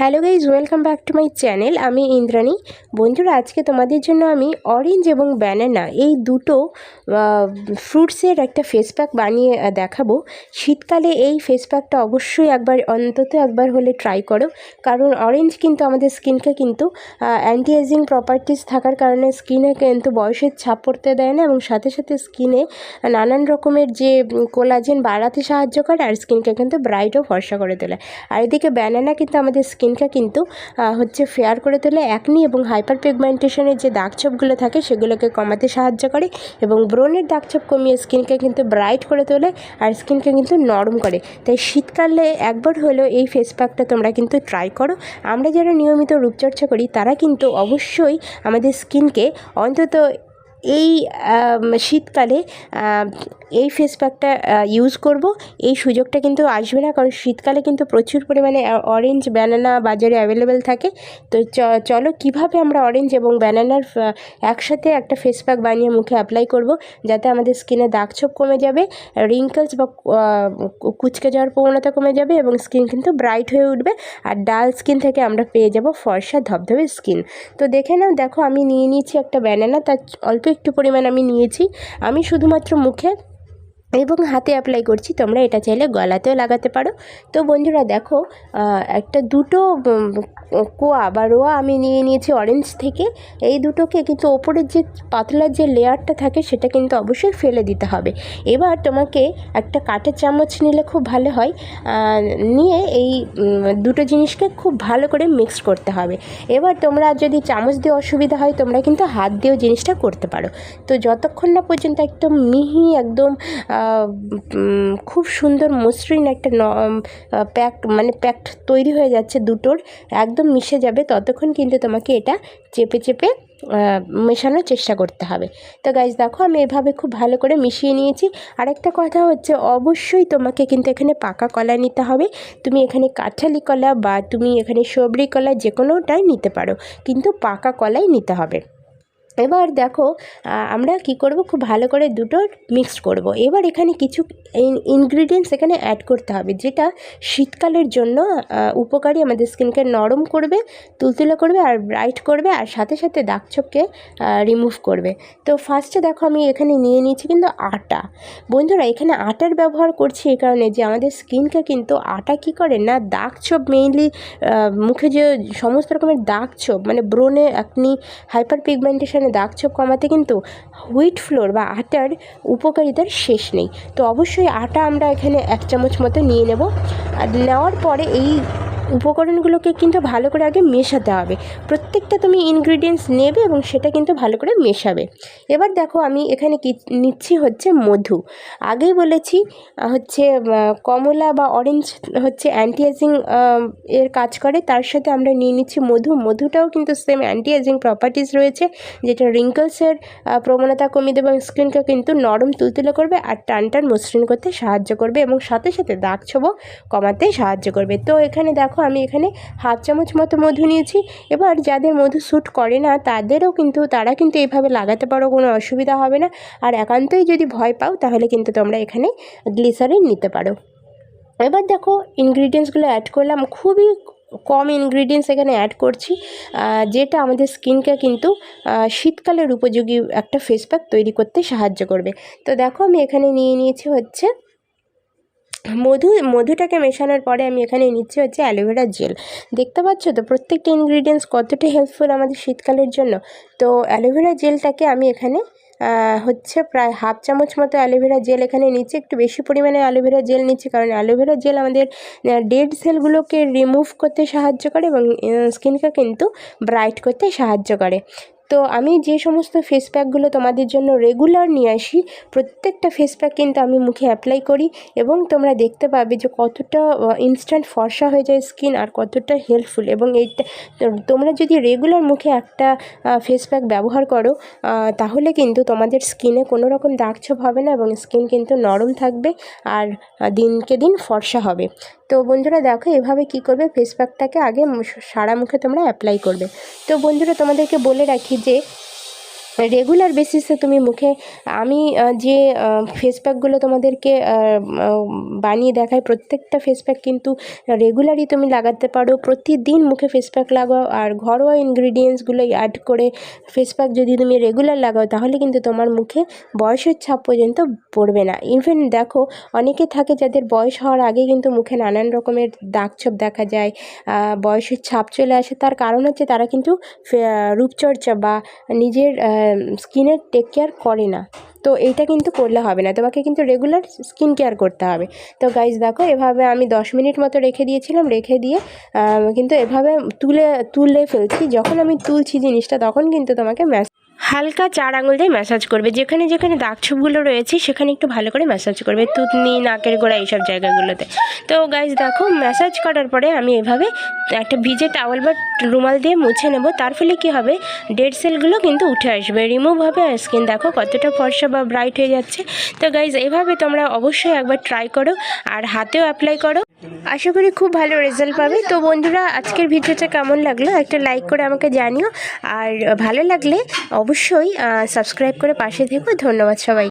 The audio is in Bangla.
Hello guys, welcome back to my channel. আমি ইন্দ্রাণী। বন্ধুরা, আজকে তোমাদের জন্য আমি অরেঞ্জ এবং ব্যানানা এই দুটো ফ্রুটসের একটা ফেস প্যাক বানিয়ে দেখাবো। শীতকালে এই ফেস প্যাকটা অবশ্যই একবার, অন্তত একবার হলে ট্রাই করো। কারণ অরেঞ্জ কিন্তু আমাদের স্কিনকে কিন্তু অ্যান্টি এজিং প্রপার্টিস থাকার কারণে স্কিনে কিন্তু বয়সের ছাপ পড়তে দেয় না এবং সাথে সাথে স্কিনে নানান রকমের যে কোলাজেন বাড়াতে সাহায্য করে, আর স্কিনকে কিন্তু ব্রাইটও ফর্সা করে তোলে। আর এদিকে ব্যানানা কিন্তু আমাদের স্কিনকে কিন্তু হচ্ছে ফেয়ার করে তোলে অ্যাকনি এবং হাইপার পিগমেন্টেশনের যে দাগছোপগুলো থাকে সেগুলোকে কমাতে সাহায্য করে এবং ব্রণের দাগছোপ কমিয়ে স্কিনকে কিন্তু ব্রাইট করে তোলে আর স্কিনকে কিন্তু নরম করে। তাই শীতকালে একবার হলেও এই ফেস প্যাকটা তোমরা কিন্তু ট্রাই করো। আমরা যারা নিয়মিত রূপচর্চা করি, তারা কিন্তু অবশ্যই আমাদের স্কিনকে অন্তত এই শীতকালে এই ফেস প্যাকটা ইউজ করব। এই সুযোগটা কিন্তু আসবে না, কারণ শীতকালে কিন্তু প্রচুর পরিমাণে অরেঞ্জ ব্যানানা বাজারে অ্যাভেলেবেল থাকে। তো চলো কীভাবে আমরা অরেঞ্জ এবং ব্যানানার একসাথে একটা ফেস প্যাক বানিয়ে মুখে অ্যাপ্লাই করব, যাতে আমাদের স্কিনে দাগছোপ কমে যাবে রিঙ্কলস বা কুচকে যাওয়ার প্রবণতা কমে যাবে এবং স্কিন কিন্তু ব্রাইট হয়ে উঠবে, আর ডাল স্কিন থেকে আমরা পেয়ে যাব ফর্সা ধবধবে স্কিন তো দেখে নাও, দেখো আমি নিয়ে নিয়েছি একটা ব্যানানা তার অল্প একটু পরিমাণ আমি নিয়েছি। আমি শুধুমাত্র মুখে এবং হাতে অ্যাপ্লাই করছি, তোমরা এটা চাইলে গলাতেও লাগাতে পারো। তো বন্ধুরা দেখো একটা দুটো কোয়া বা রোয়া আমি নিয়ে নিয়েছি অরেঞ্জ থেকে। এই দুটোকে কিন্তু ওপরের যে পাতলার যে লেয়ারটা থাকে, সেটা কিন্তু অবশ্যই ফেলে দিতে হবে। এবার তোমাকে একটা কাঠের চামচ নিলে খুব ভালো হয়। নিয়ে এই দুটো জিনিসকে খুব ভালো করে মিক্স করতে হবে। এবার তোমরা যদি চামচ দিয়ে অসুবিধা হয়, তোমরা কিন্তু হাত দিয়েও জিনিসটা করতে পারো। তো যতক্ষণ না পর্যন্ত একদম মিহি, একদম খুব সুন্দর মসৃণ একটা প্যাক মানে প্যাকড তৈরি হয়ে যাচ্ছে দুটোর, একদম মিশে যাবে ততক্ষণ কিন্তু তোমাকে এটা চেপে চেপে মেশানোর চেষ্টা করতে হবে। তো গাইজ দেখো আমি এভাবে খুব ভালো করে মিশিয়ে নিয়েছি। আরেকটা কথা হচ্ছে অবশ্যই তোমাকে কিন্তু এখানে পাকা কলা নিতে হবে। তুমি এখানে কাঁঠালি কলা বা তুমি এখানে সবরি কলা যে কোনোটাই নিতে পারো, কিন্তু পাকা কলাই নিতে হবে। এবার দেখো আমরা কি করব? খুব ভালো করে দুটো মিক্সড করব। এবার এখানে কিছু ইনগ্রিডিয়েন্টস এখানে অ্যাড করতে হবে, যেটা শীতকালের জন্য উপকারী। আমাদের স্কিনকে নরম করবে, তুলতুলে করবে, আর ব্রাইট করবে, আর সাথে সাথে দাগছোপকে রিমুভ করবে। তো ফার্স্টে দেখো, আমি এখানে নিয়ে নিয়েছি কিন্তু আটা। বন্ধুরা, এখানে আটার ব্যবহার করছি এই কারণে যে আমাদের স্কিনকে কিন্তু আটা কি করে না দাগছোপ মেইনলি মুখে যে সমস্ত রকমের দাগছোপ মানে ব্রণে আপনি হাইপার পিগমেন্টেশনে দাগছোপ কমাতে কিন্তু হুইট ফ্লোর বা আটার উপকারিতার শেষ নেই। তো অবশ্যই আটা আমরা এখানে এক চামচ মতো নিয়ে নেব। আর নেওয়ার পরে এই উপকরণগুলোকে কিন্তু ভালো করে আগে মেশাতে হবে। প্রত্যেকটা তুমি ইনগ্রিডিয়েন্টস নেবে এবং সেটা কিন্তু ভালো করে মেশাবে। এবার দেখো আমি এখানে কি নিচ্ছি হচ্ছে মধু। আগেই বলেছি, হচ্ছে কমলা বা অরেঞ্জ হচ্ছে অ্যান্টি এজিং এর কাজ করে। তার সাথে আমরা নিয়ে নিচ্ছি মধু। মধুটাও কিন্তু সেম অ্যান্টি এজিং প্রপার্টিস রয়েছে, যেটা রিঙ্কলসের প্রবণতা কমিয়ে দেবে এবং স্কিনকে কিন্তু নরম তুলতুলে করবে আর টান টান মসৃণ করতে সাহায্য করবে এবং সাথে সাথে দাগ ছোবও কমাতে সাহায্য করবে। তো এখানে দেখো আমি এখানে হাফ চামচ মতো মধু নিয়েছি। এবার যাদের মধু স্যুট করে না, তাদেরও কিন্তু, তারা কিন্তু এইভাবে লাগাতে পারো, কোনো অসুবিধা হবে না। আর একান্তই যদি ভয় পাও, তাহলে কিন্তু তোমরা এখানে গ্লিসারিন নিতে পারো। এবার দেখো ইনগ্রিডিয়েন্টসগুলো অ্যাড করলাম। খুবই কম ইনগ্রিডিয়েন্টস এখানে অ্যাড করছি যেটা আমাদের স্কিনকে কিন্তু শীতকালের উপযোগী একটা ফেস প্যাক তৈরি করতে সাহায্য করবে। তো দেখো, আমি এখানে নিয়ে নিয়েছি হচ্ছে মধু, মধুটাকে মেশানোর পরে আমি এখানে নিচ্ছি হচ্ছে অ্যালোভেরা জেল। দেখতে পাচ্ছ তো প্রত্যেকটা ইনগ্রিডিয়েন্টস কতটা হেল্পফুল আমাদের শীতকালের জন্য? তো অ্যালোভেরা জেলটাকে আমি এখানে হচ্ছে প্রায় হাফ চামচ মতো অ্যালোভেরা জেল এখানে নিচ্ছি। একটু বেশি পরিমাণে অ্যালোভেরা জেল নিচ্ছি কারণ অ্যালোভেরা জেল আমাদের ডেড সেলগুলোকে রিমুভ করতে সাহায্য করে এবং স্কিনকে কিন্তু ব্রাইট করতে সাহায্য করে। তো আমি যে সমস্ত ফেস প্যাকগুলো তোমাদের জন্য রেগুলার নিয়ে আসি, প্রত্যেকটা ফেস প্যাক কিন্তু আমি মুখে অ্যাপ্লাই করি এবং তোমরা দেখতে পাবে যে কতটা ইনস্ট্যান্ট ফর্সা হয়ে যায় স্কিন আর কতটা হেল্পফুল এবং এইটা তোমরা যদি রেগুলার মুখে একটা ফেস প্যাক ব্যবহার করো তাহলে কিন্তু তোমাদের স্কিনে কোনো রকম দাগ দাগছোপ হবে না এবং স্কিন কিন্তু নরম থাকবে আর দিনকে দিন ফর্সা হবে। তো বন্ধুরা দেখো, এভাবে কি করবে? ফেস প্যাকটাকে আগে সারা মুখে তোমরা অ্যাপ্লাই করবে। তো বন্ধুরা তোমাদেরকে বলে রাখি যে রেগুলার বেসিসে তুমি মুখে, আমি যে ফেস প্যাকগুলো তোমাদেরকে বানিয়ে দেখাই, প্রত্যেকটা ফেস প্যাক কিন্তু রেগুলারই তুমি লাগাতে পারো। প্রতিদিন মুখে ফেস প্যাক লাগাও, আর ঘরোয়া ইনগ্রিডিয়েন্টসগুলো অ্যাড করে ফেস প্যাক যদি তুমি রেগুলার লাগাও, তাহলে কিন্তু তোমার মুখে বয়সের ছাপ পর্যন্ত পড়বে না। ইভেন দেখো, অনেকে থাকে যাদের বয়স হওয়ার আগে কিন্তু মুখে নানান রকমের দাগ ছোপ দেখা যায় বয়সের ছাপ চলে আসে। তার কারণ হচ্ছে তারা কিন্তু রূপচর্চা বা নিজের স্কিনের টেক কেয়ার করে না। তো এইটা কিন্তু করলে হবে না। তোমাকে কিন্তু রেগুলার স্কিন কেয়ার করতে হবে। তো গাইজ দেখো, এভাবে আমি দশ মিনিট মতো রেখে দিয়েছিলাম। রেখে দিয়ে কিন্তু এভাবে তুলে তুলে ফেলছি। যখন আমি তুলছি জিনিসটা, তখন কিন্তু তোমাকে ম্যাস হালকা চার আঙুল দিয়ে ম্যাসাজ করবে। যেখানে যেখানে দাগ ছোপগুলো রয়েছে, সেখানে একটু ভালো করে ম্যাসাজ করবে। তুতনি নাকের গোড়া, এইসব জায়গাগুলোতে। তো গাইজ দেখো ম্যাসাজ করার পরে আমি এভাবে একটা ভিজে টাওয়াল বা রুমাল দিয়ে মুছে নেব। তার ফলে কী হবে? ডেড সেলগুলো কিন্তু উঠে আসবে। রিমুভ হবে আর স্কিন দেখো কতটা ফর্সা বা ব্রাইট হয়ে যাচ্ছে। তো গাইজ এভাবে তোমরা অবশ্যই একবার ট্রাই করো আর হাতেও অ্যাপ্লাই করো। আশা করি খুব ভালো রেজাল্ট পাবে। তো বন্ধুরা, আজকের ভিডিওটা কেমন লাগল? একটা লাইক করে আমাকে জানিও। আর ভালো লাগলে অবশ্যই সাবস্ক্রাইব করে পাশে থেকো। ধন্যবাদ সবাই